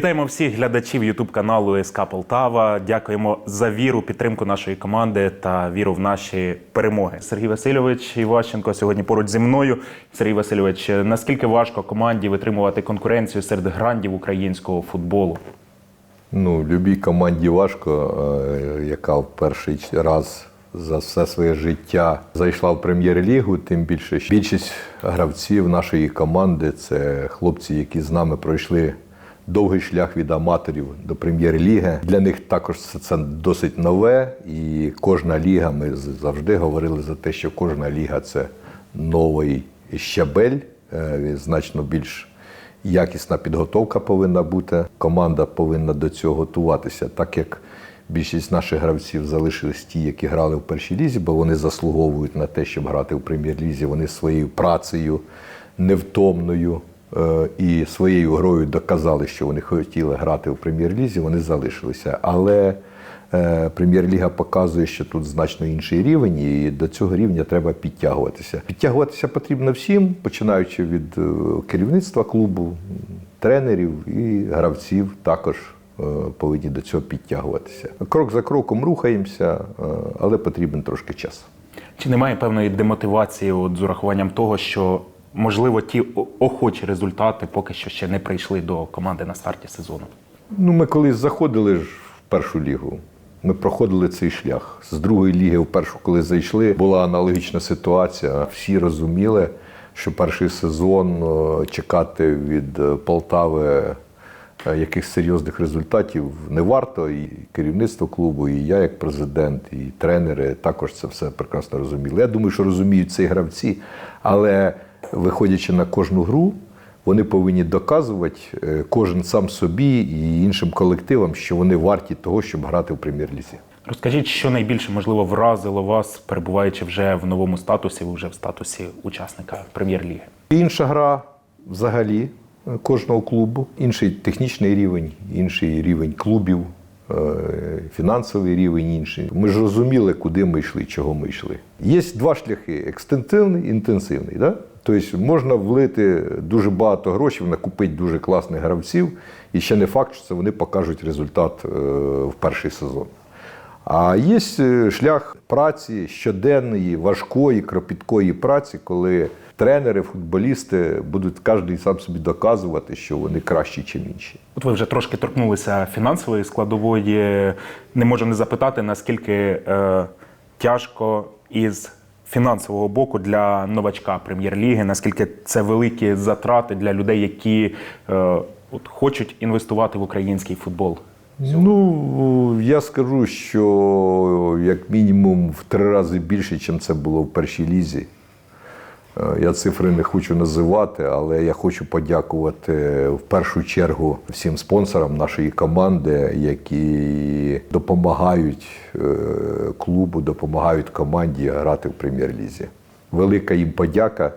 Вітаємо всіх глядачів Ютуб каналу СК Полтава. Дякуємо за віру, підтримку нашої команди та віру в наші перемоги. Сергій Васильович Іващенко сьогодні поруч зі мною. Сергій Васильович, наскільки важко команді витримувати конкуренцію серед грандів українського футболу? Ну, любій команді важко, е, яка в перший раз за все своє життя зайшла в прем'єр-лігу. Тим більше що більшість гравців нашої команди це хлопці, які з нами пройшли довгий шлях від аматорів до прем'єр-ліги. Для них також це, це досить нове, і кожна ліга. Ми завжди говорили за те, що кожна ліга це новий щабель, е, значно більш якісна підготовка повинна бути. Команда повинна до цього готуватися, так як більшість наших гравців залишились ті, які грали в першій лізі, бо вони заслуговують на те, щоб грати в прем'єр-лізі. Вони своєю працею невтомною і своєю грою доказали, що вони хотіли грати в прем'єр-лізі. Вони залишилися. Але Е, Прем'єр-ліга показує, що тут значно інший рівень, і до цього рівня треба підтягуватися. Підтягуватися потрібно всім, починаючи від е, керівництва клубу, тренерів і гравців також е, повинні до цього підтягуватися. Крок за кроком рухаємося, е, але потрібен трошки часу. Чи немає певної демотивації от, з урахуванням того, що можливо ті охочі результати поки що ще не прийшли до команди на старті сезону? Ну, ми колись заходили ж в першу лігу. Ми проходили цей шлях. З другої ліги в першу, коли зайшли, була аналогічна ситуація. Всі розуміли, що перший сезон е, чекати від е, Полтави е, якихось серйозних результатів не варто. І керівництво клубу, і я, як президент, і тренери також це все прекрасно розуміли. Я думаю, що розуміють це і гравці, але виходячи на кожну гру, вони повинні доказувати е, кожен сам собі і іншим колективам, що вони варті того, щоб грати в прем'єр-лізі. Розкажіть, що найбільше можливо вразило вас, перебуваючи вже в новому статусі, ви вже в статусі учасника прем'єр-ліги? Інша гра взагалі е, кожного клубу, інший технічний рівень, інший рівень клубів, фінансовий рівень інший. Ми ж розуміли, куди ми йшли, чого ми йшли. Є два шляхи: екстенсивний і інтенсивний. Да? Тобто можна влити дуже багато грошей, накупити дуже класних гравців, і ще не факт, що це вони покажуть результат е, в перший сезон. А є е, шлях праці щоденної, важкої, кропіткої праці, коли тренери, футболісти будуть кожен сам собі доказувати, що вони кращі, ніж інші. От ви вже трошки торкнулися фінансової складової. Не можу не запитати, наскільки е, тяжко із фінансового боку для новачка прем'єр-ліги, наскільки це великі затрати для людей, які е, от, хочуть інвестувати в український футбол. Ну, я скажу, що як мінімум в три рази більше, ніж це було в першій лізі. Е, Я цифри не хочу називати, але я хочу подякувати в першу чергу всім спонсорам нашої команди, які допомагають е, клубу, допомагають команді грати в прем'єр-лізі. Велика їм подяка.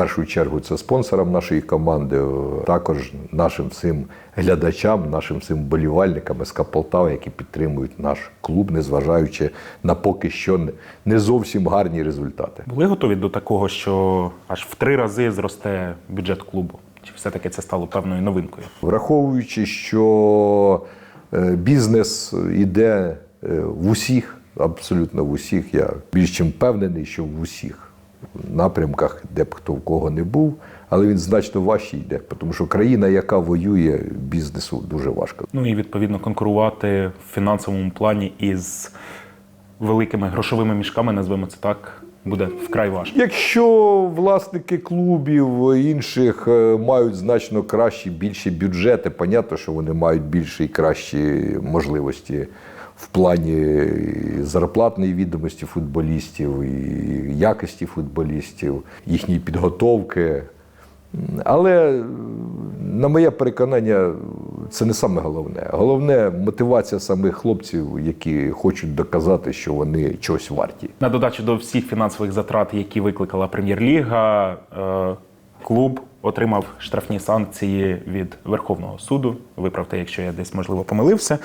Першу чергу це спонсорам нашої команди, е, також нашим всім глядачам, нашим всім болівальникам СК Полтава, які підтримують наш клуб, незважаючи на поки що не- не зовсім гарні результати. Були готові до такого, що аж в три рази зросте бюджет клубу? Чи все-таки це стало певною новинкою? Враховуючи, що е, бізнес іде е, в усіх, абсолютно в усіх, я більш чим впевнений, що в усіх напрямках, де б хто в кого не був, але він значно важче йде, тому що країна, яка воює, бізнесу дуже важко. Ну і відповідно конкурувати в фінансовому плані із великими грошовими мішками, назвемо це так, буде вкрай важко. Якщо власники клубів інших е, мають значно кращі, більші бюджети, понятно, що вони мають більші і кращі можливості в плані зарплатної відомості футболістів, і якості футболістів, їхньої підготовки. Але, е, на моє переконання, це не саме головне. Головне мотивація самих хлопців, які хочуть доказати, що вони чогось варті. На додачу до всіх фінансових затрат, які викликала прем'єр-ліга, е, клуб отримав штрафні санкції від Верховного суду. Виправте, якщо я десь можливо помилився.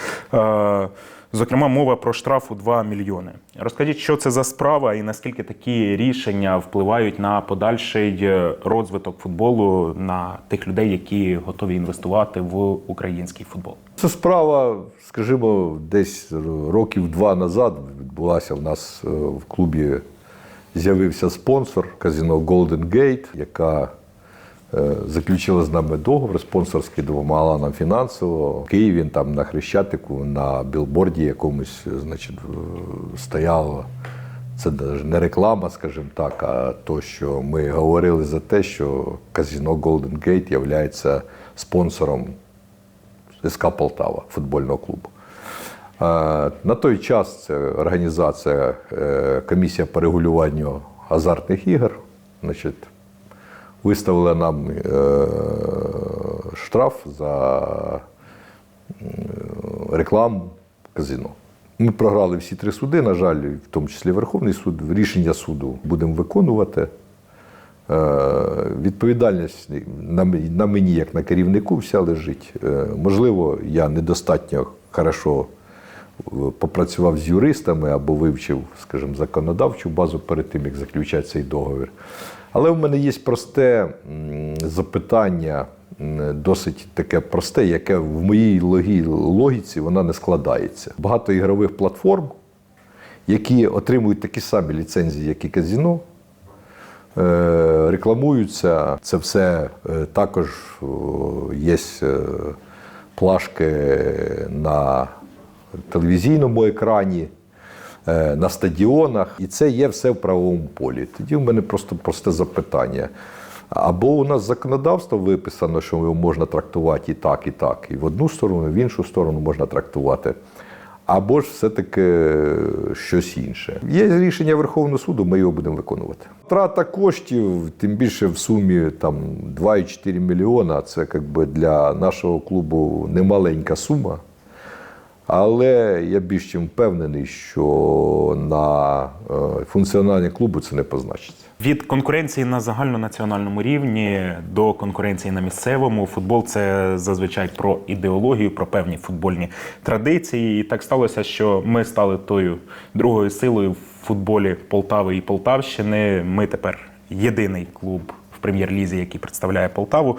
Зокрема, мова про штраф у 2 мільйони. Розкажіть, що це за справа і наскільки такі рішення впливають на подальший е, розвиток футболу на тих людей, які готові інвестувати в український футбол? Це справа, скажімо, десь років два назад відбулася в нас е, в клубі. З'явився спонсор казино Golden Gate, яка заключила з нами договор спонсорський, допомагала нам фінансово. В Києві там на Хрещатику на білборді якомусь, значить, е, стояло. Це не реклама, скажімо так, а то, що ми говорили за те, що казино Golden Gate є спонсором СК Полтава, футбольного клубу. Е, На той час це організація е, комісія по регулюванню азартних ігор. Значить, виставила нам е, штраф за рекламу казино. Ми програли всі три суди, на жаль, в тому числі Верховний суд. Рішення суду будемо виконувати. Е, Відповідальність на мені, як на керівнику, вся лежить. Е, Можливо, я недостатньо хорошо е, попрацював з юристами або вивчив, скажімо, законодавчу базу перед тим, як заключати цей договір. Але в мене є просте запитання, досить таке просте, яке в моїй логіці вона не складається. Багато ігрових платформ, які отримують такі самі ліцензії, як і казіно, е, рекламуються. Це все е, також є плашки на телевізійному екрані, е, на стадіонах, і це є все в правовому полі. Тоді в мене просто просте запитання. Або у нас законодавство виписано, що його можна трактувати і так, і так, і в одну сторону, і в іншу сторону можна трактувати. Або ж все-таки щось інше. Є рішення Верховного суду, ми його будемо виконувати. Втрата коштів, тим більше в сумі там 2,4 мільйона, це якби для нашого клубу немаленька сума. Але я більш чим впевнений, що на е, функціонування клубу це не позначиться. Від конкуренції на загальнонаціональному рівні до конкуренції на місцевому футбол це зазвичай про ідеологію, про певні футбольні традиції. І так сталося, що ми стали тою другою силою в футболі Полтави і Полтавщини. Ми тепер єдиний клуб в прем'єр-лізі, який представляє Полтаву.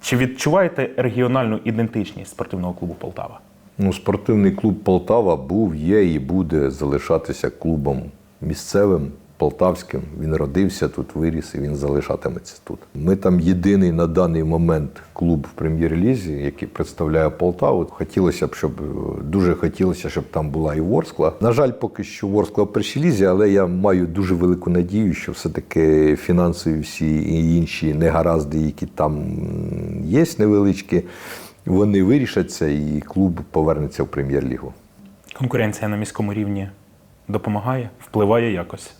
Чи відчуваєте регіональну ідентичність спортивного клубу Полтава? Ну, спортивний клуб Полтава був, є і буде залишатися клубом місцевим, полтавським. Він родився тут, виріс і він залишатиметься тут. Ми там єдиний на даний момент клуб в прем'єр-лізі, який представляє Полтаву. Хотілося б, щоб дуже хотілося, щоб там була і Ворскла. На жаль, поки що Ворскла в першій але я маю дуже велику надію, що все-таки фінансові всі і інші негаразди, які там є невеличкі, вони вирішаться, і клуб повернеться в прем'єр-лігу. Конкуренція на міському рівні допомагає, впливає якось.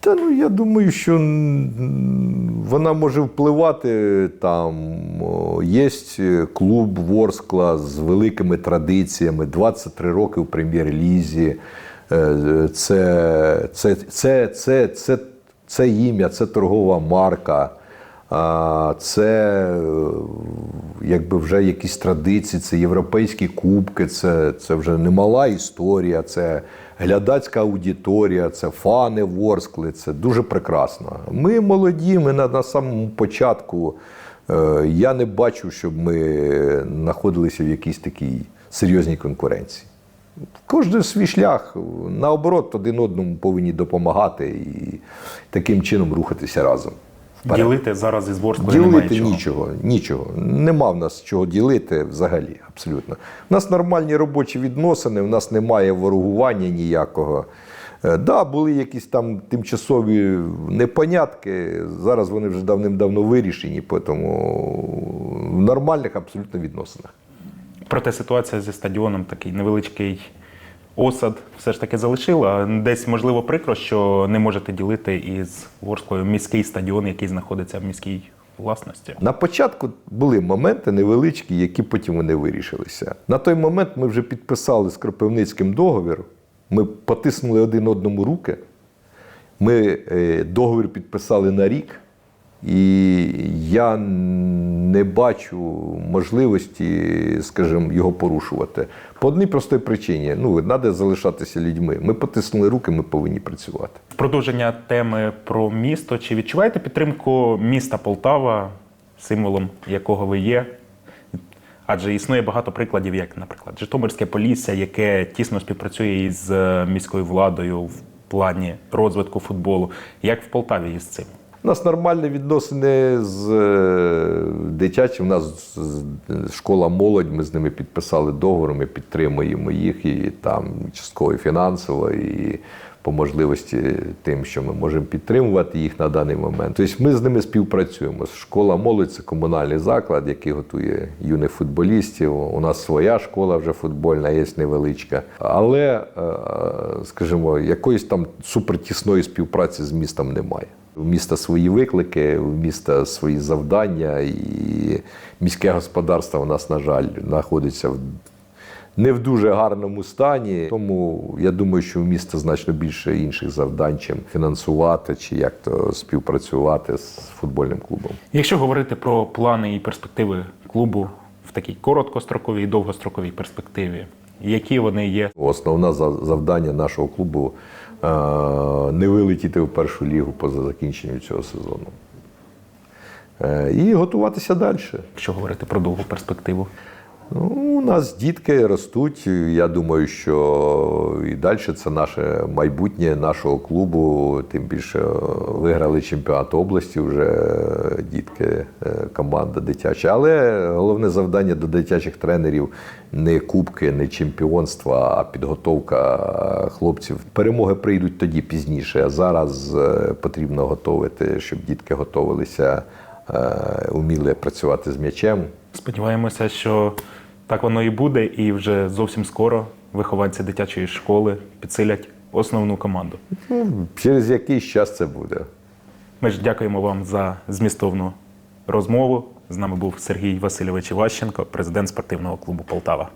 Та ну я думаю, що вона може впливати. Там є клуб Ворскла з великими традиціями, 23 роки в прем'єр-лізі. Е, Це, це, це, це, це, це ім'я, це торгова марка. Це е, якби вже якісь традиції, це європейські кубки, це, це вже немала історія, це глядацька аудиторія, це фани Ворскли, це дуже прекрасно. Ми молоді, ми на, на самому початку. Е, Я не бачу, щоб ми знаходилися в якійсь такій серйозній конкуренції. Кожен свій шлях, наоборот, один одному повинні допомагати і таким чином рухатися разом. Вперед. Ділити зараз із Ворсклою немає Ділити чого. нічого, нічого. Нема в нас чого ділити взагалі, абсолютно. У нас нормальні робочі відносини, у нас немає ворогування ніякого. Е, Да, були якісь там тимчасові непонятки. Зараз вони вже давним-давно вирішені, тому в нормальних абсолютно відносинах. Проте ситуація зі стадіоном такий невеличкий осад все ж таки залишила. Десь можливо прикро, що не можете ділити із Ворсклою міський стадіон, який знаходиться в міській власності. На початку були моменти невеличкі, які потім вони вирішилися. На той момент ми вже підписали з Кропивницьким договір. Ми потиснули один одному руки. Ми е, договір підписали на рік. І я не бачу можливості, скажімо, його порушувати. По одній простій причині: ну, треба залишатися людьми. Ми потиснули руки, ми повинні працювати. В продовження теми про місто. Чи відчуваєте підтримку міста Полтава, символом якого ви є? Адже існує багато прикладів, як, наприклад, Житомирське Полісся, яке тісно співпрацює із е, міською владою в плані розвитку футболу. Як в Полтаві із цим? У нас нормальні відносини з е, дитячим. У нас школа молодь. Ми з ними підписали договор. Ми підтримуємо їх і там частково і фінансово, і по можливості тим, що ми можемо підтримувати їх на даний момент. Тобто ми з ними співпрацюємо. Школа молодь це комунальний заклад, який готує юних футболістів. У нас своя школа вже футбольна, є невеличка. Але, е, скажімо, якоїсь там супертісної співпраці з містом немає. У міста свої виклики, у міста свої завдання, і міське господарство у нас, на жаль, знаходиться в не в дуже гарному стані. Тому я думаю, що у міста значно більше інших завдань, чим фінансувати чи як то співпрацювати з футбольним клубом. Якщо говорити про плани і перспективи клубу в такій короткостроковій і довгостроковій перспективі, які вони є? Основне за- завдання нашого клубу не вилетіти в першу лігу поза закінченням цього сезону. Е, І готуватися далі. Якщо говорити про довгу перспективу, Ну, у нас дітки ростуть. Я думаю, що і далі це наше майбутнє нашого клубу. Тим більше е, виграли чемпіонат області вже е, дітки, е, команда дитяча. Але головне завдання до дитячих тренерів не кубки, не чемпіонства, а підготовка хлопців. Перемоги прийдуть тоді пізніше. А зараз потрібно готувати, щоб дітки готувалися, уміли працювати з м'ячем. сподіваємося, що так воно і буде, і вже зовсім скоро вихованці дитячої школи підсилять основну команду. Через якийсь час це буде. Ми ж дякуємо вам за змістовну розмову. З нами був Сергій Васильович Іващенко, президент спортивного клубу Полтава.